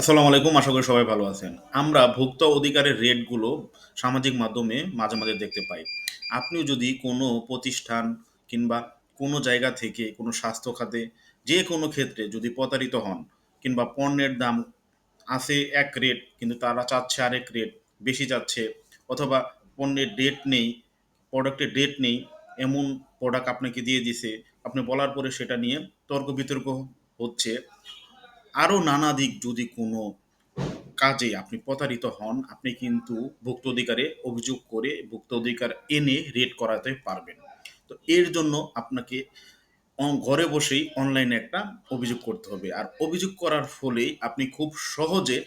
আসসালামু আলাইকুম, আশা করি সবাই ভালো আছেন। আমরা ভোক্তা অধিকারের রেটগুলো সামাজিক মাধ্যমে মাঝে মাঝে দেখতে পাই। আপনিও যদি কোনো প্রতিষ্ঠান কিংবা কোনো জায়গা থেকে কোনো স্বাস্থ্য খাতে যে কোনো ক্ষেত্রে যদি প্রতারিত হন কিংবা পণ্যের দাম আছে এক রেট, কিন্তু তারা চাচ্ছে আরেক রেট, বেশি চাচ্ছে অথবা পণ্যের ডেট নেই প্রোডাক্টের ডেট নেই, এমন প্রোডাক্ট আপনাকে দিয়ে দিছে, আপনি বলার পরে সেটা নিয়ে তর্ক বিতর্ক হচ্ছে। আরও নানা দিক যদি কোনো কাজে আপনি প্রতারিত হন, আপনি কিন্তু ভুক্ত অধিকারে অভিযোগ করে ভুক্ত অধিকার এনে রেড করাতে পারবেন। তো এর জন্য আপনাকে ঘরে বসেই অনলাইনে একটা অভিযোগ করতে হবে। আর অভিযোগ করার ফলেই আপনি খুব সহজে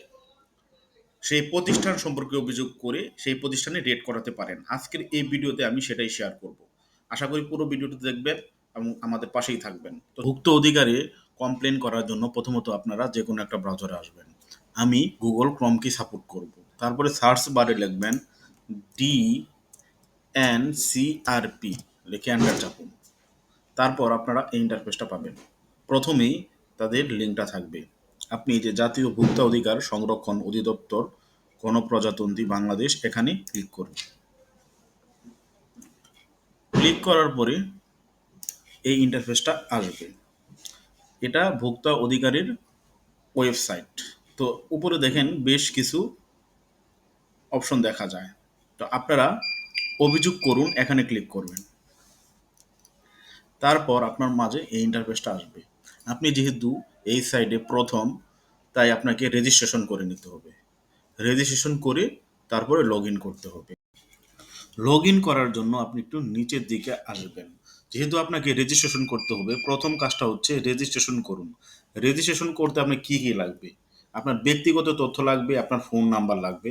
সেই প্রতিষ্ঠান সম্পর্কে অভিযোগ করে সেই প্রতিষ্ঠানে রেড করাতে পারেন। আজকের এই ভিডিওতে আমি সেটাই শেয়ার করব। আশা করি পুরো ভিডিওটি দেখবেন এবং আমাদের পাশেই থাকবেন। তো ভুক্ত অধিকারে কমপ্লেন করার জন্য প্রথমত আপনারা যে কোনো একটা ব্রাউজারে আসবেন। আমি গুগল ক্রমকে সাপোর্ট করব। তারপরে সার্চ বারে লিখবেন D N C R P লিখে এন্টার চাপুন। তারপর আপনারা এই ইন্টারফেসটা পাবেন। প্রথমেই তাদের লিঙ্কটা থাকবে। আপনি যে জাতীয় ভোক্তা অধিকার সংরক্ষণ অধিদপ্তর গণপ্রজাতন্ত্রী বাংলাদেশ এখানে ক্লিক করুন। ক্লিক করার পরে এই ইন্টারফেসটা আসবে। এটা ভোক্তা অধিকারের ওয়েবসাইট। তো উপরে দেখেন বেশ কিছু অপশন দেখা যায়। তো আপনারা অভিযোগ করুন, এখানে ক্লিক করবেন। তারপর আপনার মাঝে এই ইন্টারফেসটা আসবে। আপনি যেহেতু এই সাইডে প্রথম, তাই আপনাকে রেজিস্ট্রেশন করে নিতে হবে। রেজিস্ট্রেশন করে তারপরে লগ করতে হবে। লগ করার জন্য আপনি একটু নিচের দিকে আসবেন। যেহেতু আপনাকে রেজিস্ট্রেশন করতে হবে, প্রথম কাজটা হচ্ছে রেজিস্ট্রেশন করুন। রেজিস্ট্রেশন করতে আপনার কী কী লাগবে? আপনার ব্যক্তিগত তথ্য লাগবে, আপনার ফোন নাম্বার লাগবে,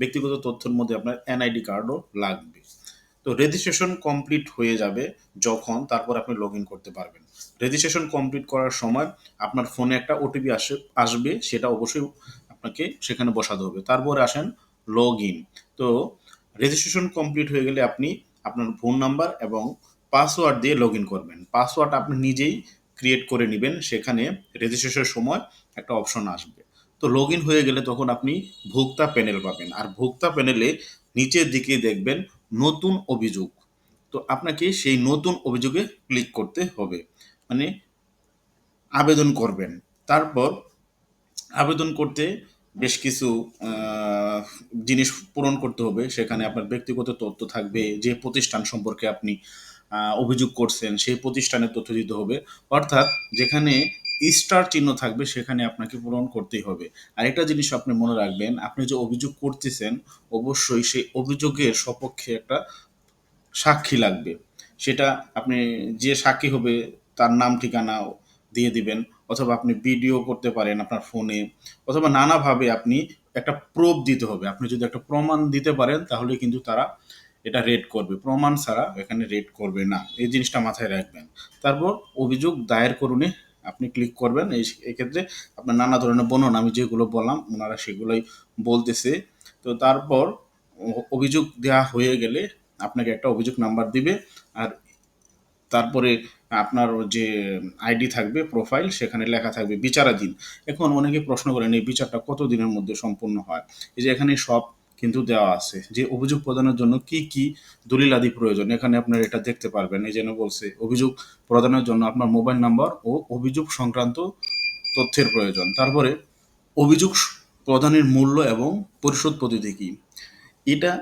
ব্যক্তিগত তথ্যের মধ্যে আপনার এনআইডি কার্ডও লাগবে। তো রেজিস্ট্রেশন কমপ্লিট হয়ে যাবে যখন তারপর আপনি লগ ইন করতে পারবেন। রেজিস্ট্রেশন কমপ্লিট করার সময় আপনার ফোনে একটা ওটিপি আসে, আসবে, সেটা অবশ্যই আপনাকে সেখানে বসাতে হবে। তারপরে আসেন লগ ইন তো রেজিস্ট্রেশন কমপ্লিট হয়ে গেলে আপনি আপনার ফোন নাম্বার এবং পাসওয়ার্ড দিয়ে লগ ইন করবেন। পাসওয়ার্ড আপনি নিজেই ক্রিয়েট করে নেবেন, সেখানে রেজিস্ট্রেশনের সময় একটা অপশন আসবে। তো লগ ইন হয়ে গেলে তখন আপনি ভোক্তা প্যানেল পাবেন। আর ভোক্তা প্যানেলে নিচের দিকে দেখবেন নতুন অভিযোগ। তো আপনাকে সেই নতুন অভিযোগে ক্লিক করতে হবে। মানে আবেদন করবেন। তারপর আবেদন করতে বেশ কিছু জিনিস পূরণ করতে হবে। সেখানে আপনার ব্যক্তিগত তথ্য থাকবে, যে প্রতিষ্ঠান সম্পর্কে আপনি অভিযোগ করছেন, সেই প্রতিষ্ঠানের তথ্য দিতে হবে। অর্থাৎ যেখানে স্টার চিহ্ন থাকবে, সেখানে আপনাকে পূরণ করতেই হবে। আরেকটা জিনিস আপনি মনে রাখবেন, আপনি যে অভিযোগ করতেছেন, অবশ্যই সেই অভিযোগের সপক্ষে একটা সাক্ষী লাগবে। সেটা আপনি যে সাক্ষী হবে, তার নাম, ঠিকানা দিয়ে দিবেন, অথবা আপনি ভিডিও করতে পারেন আপনার ফোনে, অথবা নানাভাবে আপনি একটা প্রুফ দিতে হবে। আপনি যদি একটা প্রমাণ দিতে পারেন, তাহলে কিন্তু তারা এটা রেড করবে। প্রমাণ ছাড়া এখানে রেড করবে না। এই জিনিসটা মাথায় রাখবেন। তারপর অভিযোগ দায়ের করুনে আপনি ক্লিক করবেন। এই এক্ষেত্রে আপনার নানা ধরনের বর্ণনা আমি যেগুলো বললাম, ওনারা সেগুলোই বলতেছে। তো তারপর অভিযোগ দেওয়া হয়ে গেলে আপনাকে একটা অভিযোগ নাম্বার দিবে। আর তারপরে আপনার যে আইডি থাকবে, প্রোফাইল, সেখানে লেখা থাকবে বিচারাধীন। এখন অনেকে প্রশ্ন করেন, এই বিচারটা কত দিনের মধ্যে সম্পূর্ণ হয়? এই যে এখানে সব কিন্তু দেওয়া আছে। যে অভিযোগ প্রদানের জন্য কি কি দলিল আদি প্রয়োজন, এখানে আপনার এটা দেখতে পারবেন। এই যেন বলছে, অভিযোগ প্রদানের জন্য আপনার মোবাইল নাম্বার ও অভিযোগ সংক্রান্ত তথ্যের প্রয়োজন। তারপরে, অভিযোগ প্রদানের মূল্য এবং পরিশোধ পদ্ধতি কি? এটা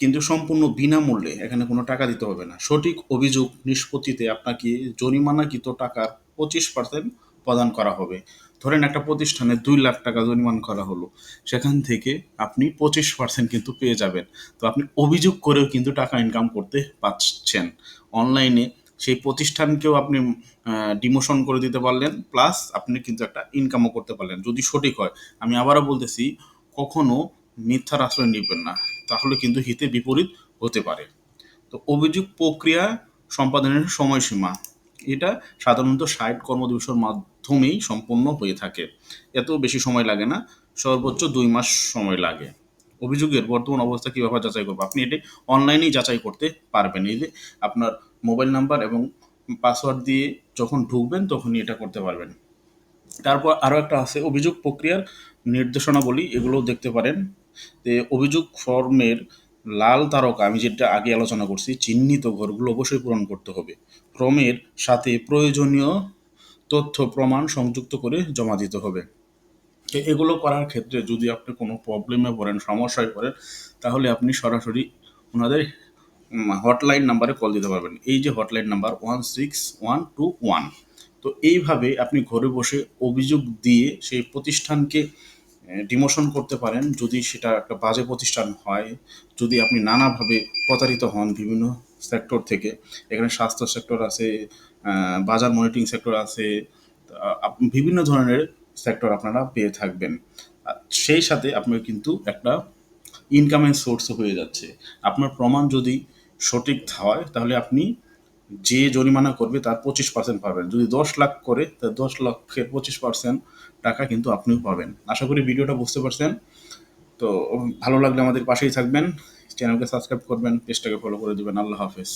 কিন্তু সম্পূর্ণ বিনামূল্যে এখানে কোনো টাকা দিতে হবে না। সঠিক অভিযোগ নিষ্পত্তিতে আপনাকে জরিমানাকৃত টাকার পঁচিশ পার্সেন্ট প্রদান করা হবে। ধরেন একটা প্রতিষ্ঠানে দুই লাখ টাকা জরিমানা করা হলো। সেখান থেকে আপনি পঁচিশ পার্সেন্ট কিন্তু পেয়ে যাবেন। তো আপনি অভিযোগ করেও কিন্তু টাকা ইনকাম করতে পারছেন। অনলাইনে সেই প্রতিষ্ঠানকেও আপনি ডিমোশন করে দিতে পারলেন। প্লাস আপনি কিন্তু একটা ইনকামও করতে পারলেন। যদি সঠিক হয়, আমি আবারও বলতেছি, কখনো মিথ্যার আশ্রয় নেবেন না। তাহলে কিন্তু হিতে বিপরীত হতে পারে। তো অভিযোগ প্রক্রিয়া সম্পাদনের সময়সীমা। এটা সাধারণত ষাট কর্মদিবসের মাধ্যমেই সম্পন্ন হয়ে থাকে। এত বেশি সময় লাগে না, সর্বোচ্চ দুই মাস সময় লাগে। অভিযোগের বর্তমান অবস্থা কীভাবে যাচাই করব? আপনি এটি অনলাইনেই যাচাই করতে পারবেন। এই যে আপনার মোবাইল নাম্বার এবং পাসওয়ার্ড দিয়ে যখন ঢুকবেন, তখনই এটা করতে পারবেন। তারপর আরও একটা আছে, অভিযোগ প্রক্রিয়ার নির্দেশনাবলী। এগুলো দেখতে পারেন যে অভিযোগ ফর্মের লাল তারকা আমি যেটা আগে আলোচনা করছি, চিহ্নিত ঘরগুলো অবশ্যই পূরণ করতে হবে। ফর্মের সাথে প্রয়োজনীয় তথ্য, প্রমাণ সংযুক্ত করে জমা দিতে হবে। এগুলো করার ক্ষেত্রে যদি আপনি কোনো প্রবলেমে পড়েন, সমস্যায় পড়েন, তাহলে আপনি সরাসরি ওনাদের হটলাইন নাম্বারে কল দিতে পারবেন। এই যে hotline number one six one two one তো এইভাবে আপনি ঘরে বসে অভিযোগ দিয়ে সেই প্রতিষ্ঠানকে ডিমোশন করতে পারেন, যদি সেটা একটা বাজে প্রতিষ্ঠান হয়, যদি আপনি নানাভাবে প্রতারিত হন বিভিন্ন সেক্টর থেকে, এখানে স্বাস্থ্য সেক্টর আছে বাজার মনিটরিং সেক্টর আছে বিভিন্ন ধরনের সেক্টর আপনারা পেয়ে থাকবেন। সেই সাথে আপনার কিন্তু একটা ইনকামের সোর্সও হয়ে যাচ্ছে। আপনার প্রমাণ যদি সঠিক হয়, তাহলে আপনি যে জরিমানা করবে তার পঁচিশ পার্সেন্ট পাবেন। যদি দশ লাখ করে তার দশ লক্ষের পঁচিশ পার্সেন্ট টাকা কিন্তু আপনিও পাবেন। আশা করি ভিডিওটা বুঝতে পারছেন। তো ভালো লাগলে আমাদের পাশেই থাকবেন। চ্যানেলকে সাবস্ক্রাইব করবেন, পেজটাকে ফলো করে দেবেন। আল্লাহ হাফেজ।